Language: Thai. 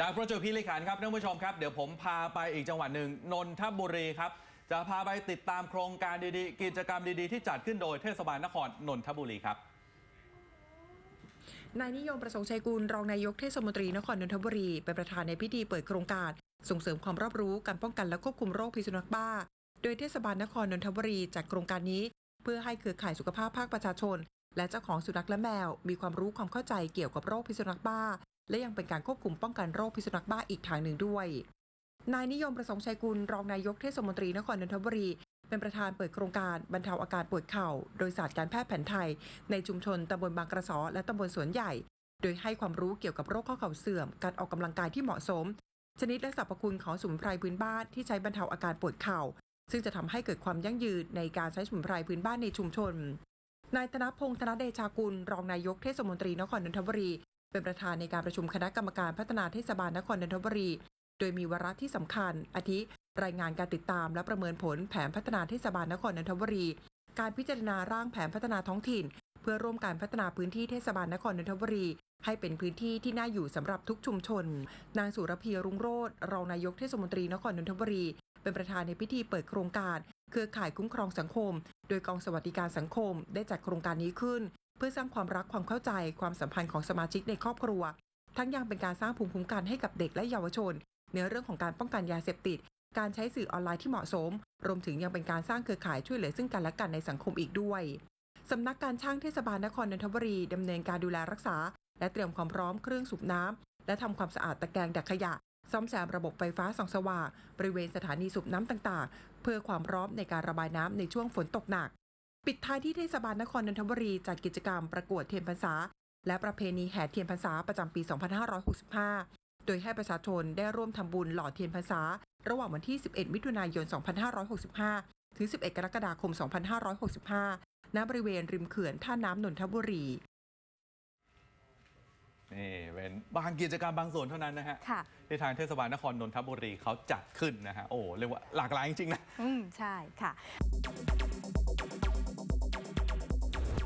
จากประจวบคีรีขันธ์ครับท่านผู้ชมครับ เดี๋ยวผมพาไปอีกจังหวัดหนึ่งนนทบุรีครับ จะพาไปติดตามโครงการดีๆ กิจกรรมดีๆ ที่จัดขึ้นโดยเทศบาลนครนนทบุรีครับนายนิยมประสงค์ชัยกุลรองนายกเทศมนตรีนครนนทบุรีเป็นประธานในพิธีเปิดโครงการส่งเสริมความรอบรู้การป้องกันและควบคุมโรคพิษสุนัขบ้า โดยเทศบาลนครนนทบุรีจัดโครงการนี้ เพื่อให้เครือข่ายสุขภาพภาคประชาชน และเจ้าของสุนัขและแมว มีความรู้ความเข้าใจเกี่ยวกับโรคพิษสุนัขบ้า และยังเป็นการควบคุมป้องกันโรคพิษสุนัขบ้าอีกทางหนึ่งด้วย นายนิยมประสงค์ชัยกุลรองนายกเทศมนตรีนครนนทบุรี เป็นประธานเปิดโครงการบรรเทาอาการปวดเข่า โดยศาสตร์การแพทย์แผนไทย ในชุมชนตำบลบางกระสอและตำบลสวนใหญ่ โดยให้ความรู้เกี่ยวกับโรคข้อเข่าเสื่อม การออกกำลังกายที่เหมาะสม ชนิดและสรรพคุณของสมุนไพรพื้นบ้านที่ใช้บรรเทาอาการปวดเข่า ซึ่งจะทำให้เกิดความยั่งยืนในการใช้สมุนไพรพื้นบ้านในชุมชนนายธนพงษ์ธนเดชากุล รองนายกเทศมนตรีนครนนทบุรี เป็นประธานในการประชุมคณะกรรมการพัฒนาเทศบาลนครนนทบุรี โดยมีวาระที่สำคัญ อาทิ รายงานการติดตามและประเมินผลแผนพัฒนาเทศบาลนครนนทบุรี การพิจารณาร่างแผนพัฒนาท้องถิ่น เพื่อร่วมการพัฒนาพื้นที่เทศบาลนครนนทบุรี ให้เป็นพื้นที่ที่น่าอยู่สำหรับทุกชุมชน นางสุรพีรุ่งโรธรองนายกเทศมนตรีนครนนทบุรี เป็นประธานในพิธีเปิดโครงการ เครือข่ายคุ้มครองสังคม โดยกองสวัสดิการสังคม ได้จัดโครงการนี้ขึ้น เพื่อสร้างความรักความเข้าใจความสัมพันธ์ของสมาชิกในครอบครัว ทั้งยังเป็นการสร้างภูมิคุ้มกันให้กับเด็กและเยาวชน ในเรื่องของการป้องกันยาเสพติด การใช้สื่อออนไลน์ที่เหมาะสม รวมถึงยังเป็นการสร้างเครือข่ายช่วยเหลือซึ่งกันและกันในสังคมอีกด้วยสำนักการช่างเทศบาลนครนนทบุรีดำเนินการดูแลรักษา และเตรียมความพร้อมเครื่องสูบน้ำและทำความสะอาดตะแกรงดักขยะซ่อมแซมระบบไฟฟ้าส่องสว่างบริเวณสถานีสูบน้ำต่างๆ เพื่อความพร้อมในการระบายน้ำในช่วงฝนตกหนัก ปิดท้ายที่เทศบาลนครนนทบุรีจัดกิจกรรมประกวดเทียนพรรษา และประเพณีแห่เทียนพรรษาประจำปี 2565 โดยให้ประชาชนได้ร่วมทำบุญหล่อเทียนพรรษา ระหว่างวันที่ 11 มิถุนายน 2565 ถึง 11 กรกฎาคม 2565 ณ บริเวณริมเขื่อนท่าน้ำนนทบุรีนี่เป็นบางกิจกรรมบางส่วนเท่านั้นนะฮะค่ะที่ทางเทศบาลนครนนทบุรีเขาจัดขึ้นนะฮะโอ้เรียกว่าหลากหลายจริงๆนะ อืมใช่ค่ะ